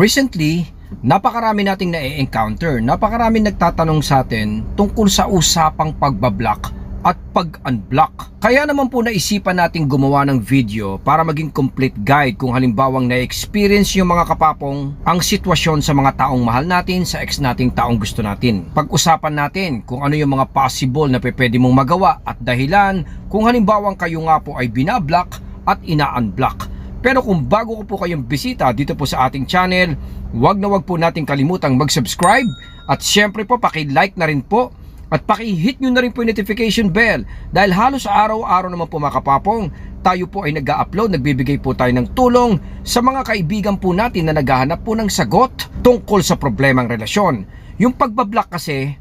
Recently, napakarami nating na-encounter, napakarami nagtatanong sa atin tungkol sa usapang pagbablock at pag-unblock. Kaya naman po naisipan nating gumawa ng video para maging complete guide kung halimbawang na-experience yung mga kapapong ang sitwasyon sa mga taong mahal natin, sa ex nating taong gusto natin. Pag-usapan natin kung ano yung mga possible na pwede mong magawa at dahilan kung halimbawang kayo nga po ay binablock at ina-unblock. Pero kung bago ko po kayong bisita dito po sa ating channel, wag na wag po nating kalimutang mag-subscribe at syempre po paki-like na rin po at paki-hit nyo na rin po yung notification bell dahil halos araw-araw naman po mga kapapong tayo po ay nag-upload, nagbibigay po tayo ng tulong sa mga kaibigan po natin na naghahanap po ng sagot tungkol sa problemang relasyon. Yung pagbablock kasi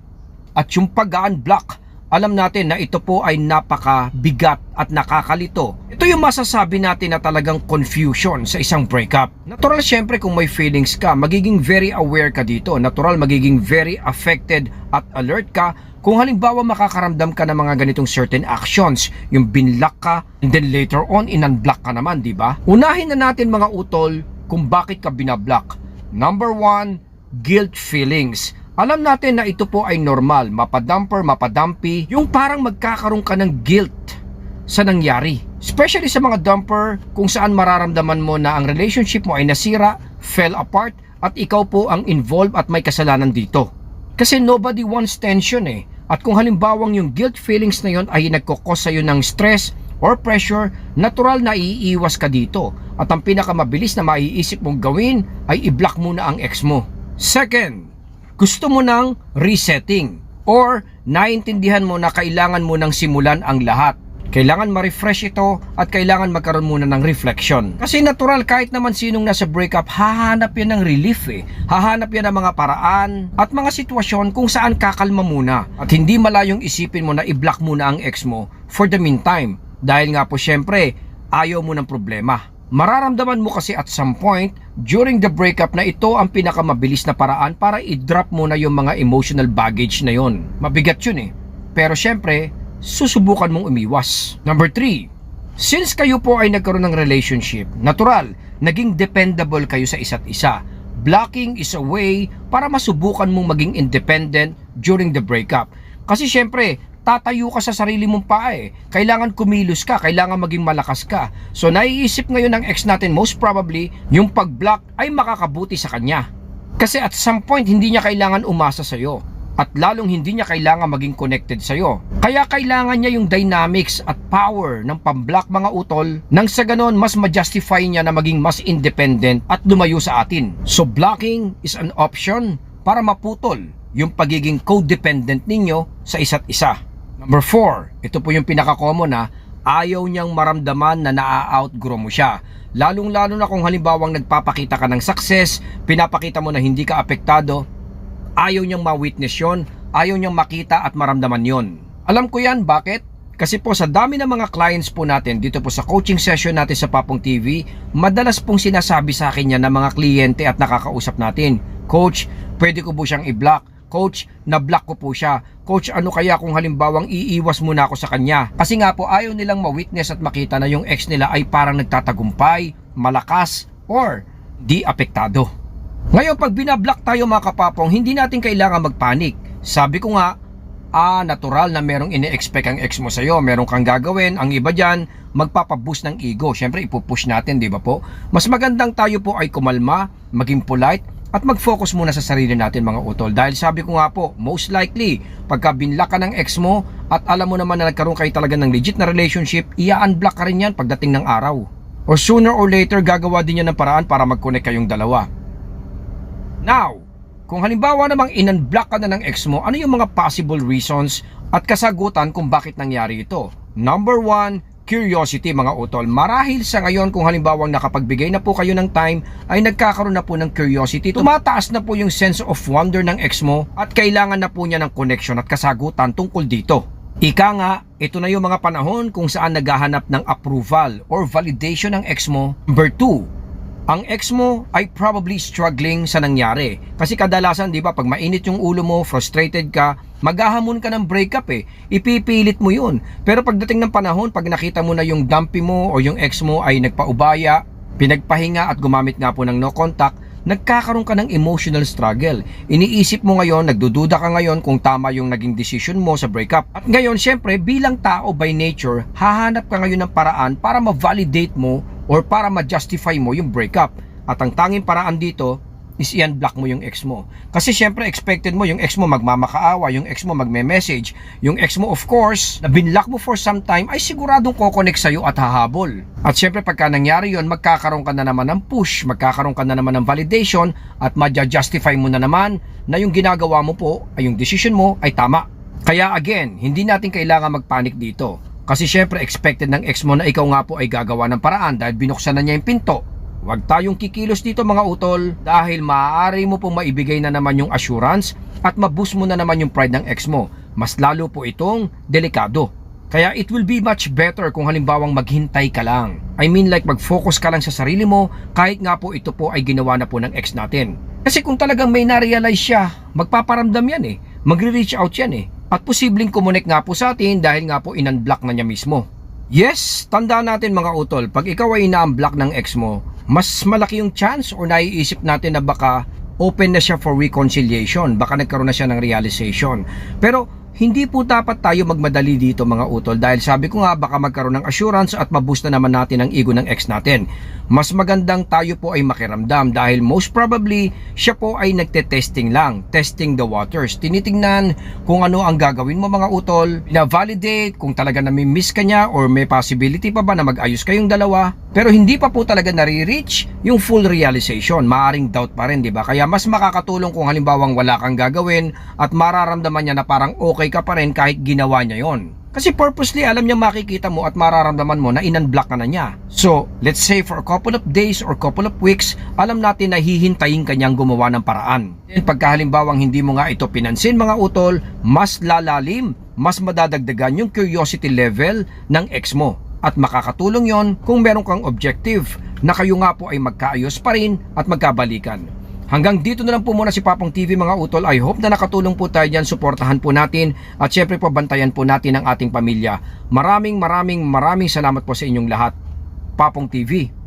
at yung pag-unblock alam natin na ito po ay napakabigat at nakakalito. Ito yung masasabi natin na talagang confusion sa isang breakup. Natural syempre kung may feelings ka, magiging very aware ka dito. Natural magiging very affected at alert ka kung halimbawa makakaramdam ka ng mga ganitong certain actions, yung binlock ka and then later on in-unblock ka naman, di ba? Unahin na natin mga utol kung bakit ka binablock. Number one, guilt feelings. Alam natin na ito po ay normal, mapadamper, mapadampi, yung parang magkakaroon ka ng guilt sa nangyari. Especially sa mga dumper kung saan mararamdaman mo na ang relationship mo ay nasira, fell apart, at ikaw po ang involved at may kasalanan dito. Kasi nobody wants tension eh. At kung halimbawang yung guilt feelings na yon ay nagkukos sa'yo ng stress or pressure, natural na iiwas ka dito. At ang pinakamabilis na maiisip mong gawin ay i-block muna ang ex mo. Second, gusto mo ng resetting or naintindihan mo na kailangan mo nang simulan ang lahat. Kailangan ma-refresh ito at kailangan magkaroon muna ng reflection. Kasi natural kahit naman sinong nasa breakup, hahanap yan ng relief eh. Hahanap yan ng mga paraan at mga sitwasyon kung saan kakalma muna. At hindi malayong isipin mo na i-block muna ang ex mo for the meantime. Dahil nga po syempre, ayaw mo ng problema. Mararamdaman mo kasi at some point during the breakup na ito ang pinakamabilis na paraan para i-drop mo na yung mga emotional baggage na yon. Mabigat yun eh. Pero syempre, susubukan mong umiwas. Number 3, since kayo po ay nagkaroon ng relationship, natural, naging dependable kayo sa isa't isa. Blocking is a way para masubukan mong maging independent during the breakup. Kasi syempre, tatayo ka sa sarili mong paa eh. Kailangan kumilos ka, kailangan maging malakas ka. So naiisip ngayon ng ex natin most probably yung pag-block ay makakabuti sa kanya. Kasi at some point hindi niya kailangan umasa sa'yo. At lalong hindi niya kailangan maging connected sa'yo. Kaya kailangan niya yung dynamics at power ng pamblock mga utol nang sa ganon mas ma-justify niya na maging mas independent at lumayo sa atin. So blocking is an option para maputol yung pagiging codependent ninyo sa isa't isa. Number 4, ito po yung pinaka-common na ayaw niyang maramdaman na naa-outgrow mo siya. Lalong-lalo na kung halimbawang nagpapakita ka ng success, pinapakita mo na hindi ka apektado, ayaw niyang ma-witness yon, ayaw niyang makita at maramdaman yon. Alam ko yan, bakit? Kasi po sa dami ng mga clients po natin dito po sa coaching session natin sa Papong TV, madalas pong sinasabi sa akin yan ng mga kliyente at nakakausap natin, Coach, pwede ko po siyang i-block Coach, na-block ko po siya. Coach, ano kaya kung halimbawang iiwas muna ako sa kanya? Kasi nga po ayaw nilang ma-witness at makita na yung ex nila ay parang nagtatagumpay, malakas, or di apektado. Ngayon, pag binablock tayo mga kapapong, hindi natin kailangan magpanik. Sabi ko nga, ah, natural na merong ine-expect ang ex mo sa'yo, merong kang gagawin, ang iba dyan, magpapaboost ng ego. Siyempre, ipupush natin, di ba po? Mas magandang tayo po ay kumalma, maging polite, at mag-focus muna sa sarili natin mga utol. Dahil sabi ko nga po most likely pagka binlock ka ng ex mo at alam mo naman na nagkaroon kayo talaga ng legit na relationship i-unblock ka rin yan pagdating ng araw. Or sooner or later gagawa din yan ng paraan para mag-connect kayong dalawa. Now kung halimbawa namang in-unblock ka na ng ex mo ano yung mga possible reasons at kasagutan kung bakit nangyari ito? Number one curiosity mga utol. Marahil sa ngayon kung halimbawang nakapagbigay na po kayo ng time ay nagkakaroon na po ng curiosity. Tumataas na po yung sense of wonder ng ex mo at kailangan na po niya ng connection at kasagutan tungkol dito. Ika nga, ito na yung mga panahon kung saan naghahanap ng approval or validation ng ex mo. Number 2, ang ex mo ay probably struggling sa nangyari. Kasi kadalasan, di ba, pag mainit yung ulo mo, frustrated ka, maghahamon ka ng breakup eh. Ipipilit mo yun. Pero pagdating ng panahon, pag nakita mo na yung dumpy mo o yung ex mo ay nagpaubaya, pinagpahinga at gumamit nga po ng no contact, nagkakaroon ka ng emotional struggle. Iniisip mo ngayon, nagdududa ka ngayon kung tama yung naging decision mo sa breakup. At ngayon, syempre, bilang tao by nature, hahanap ka ngayon ng paraan para ma-validate mo or para ma-justify mo yung breakup. At ang tanging paraan dito is i-unblock mo yung ex mo. Kasi syempre expected mo yung ex mo magmamakaawa, yung ex mo magme-message, yung ex mo of course, na binlock mo for some time ay siguradong kokonek sa'yo at hahabol. At syempre pagka nangyari yon magkakaroon ka na naman ng push, magkakaroon ka na naman ng validation at madja-justify mo na naman na yung ginagawa mo po ay yung decision mo ay tama. Kaya again, hindi natin kailangan magpanik dito. Kasi syempre expected ng ex mo na ikaw nga po ay gagawa ng paraan dahil binuksan na niya yung pinto Huwag tayong kikilos dito mga utol dahil maaari mo pong maibigay na naman yung assurance at maboost mo na naman yung pride ng ex mo. Mas lalo po itong delikado. Kaya it will be much better kung halimbawang maghintay ka lang. I mean like mag-focus ka lang sa sarili mo kahit nga po ito po ay ginawa na po ng ex natin. Kasi kung talagang may na-realize siya, magpaparamdam yan eh. Magre-reach out yan eh. At posibleng kumunik nga po sa atin dahil nga po in-unblock na niya mismo. Yes, tandaan natin mga utol, pag ikaw ay ina-unblock ng ex mo, mas malaki yung chance or naiisip natin na baka open na siya for reconciliation, baka nagkaroon na siya ng realization. Pero hindi po dapat tayo magmadali dito mga utol dahil sabi ko nga baka magkaroon ng assurance at maboost na naman natin ang ego ng ex natin. Mas magandang tayo po ay makiramdam dahil most probably siya po ay nagte-testing lang, testing the waters. Tinitingnan kung ano ang gagawin mo mga utol, na-validate kung talaga nami-miss ka niya or may possibility pa ba na mag-ayos kayong dalawa. Pero hindi pa po talaga nare-reach yung full realization. Maaring doubt pa rin, di ba? Kaya mas makakatulong kung halimbawang wala kang gagawin at mararamdaman niya na parang okay ka pa rin kahit ginawa niya yon. Kasi purposely alam niya makikita mo at mararamdaman mo na in-unblock ka na niya. So, let's say for a couple of days or couple of weeks, alam natin na hihintayin kanyang gumawa ng paraan. Then pagka halimbawang hindi mo nga ito pinansin mga utol, mas lalalim, mas madadagdagan yung curiosity level ng ex mo. At makakatulong yon kung meron kang objective na kayo nga po ay magkaayos pa rin at magkabalikan. Hanggang dito na lang po muna si Papong TV mga utol. I hope na nakatulong po tayo dyan. Suportahan po natin at syempre po bantayan po natin ang ating pamilya. Maraming maraming maraming salamat po sa inyong lahat. Papong TV.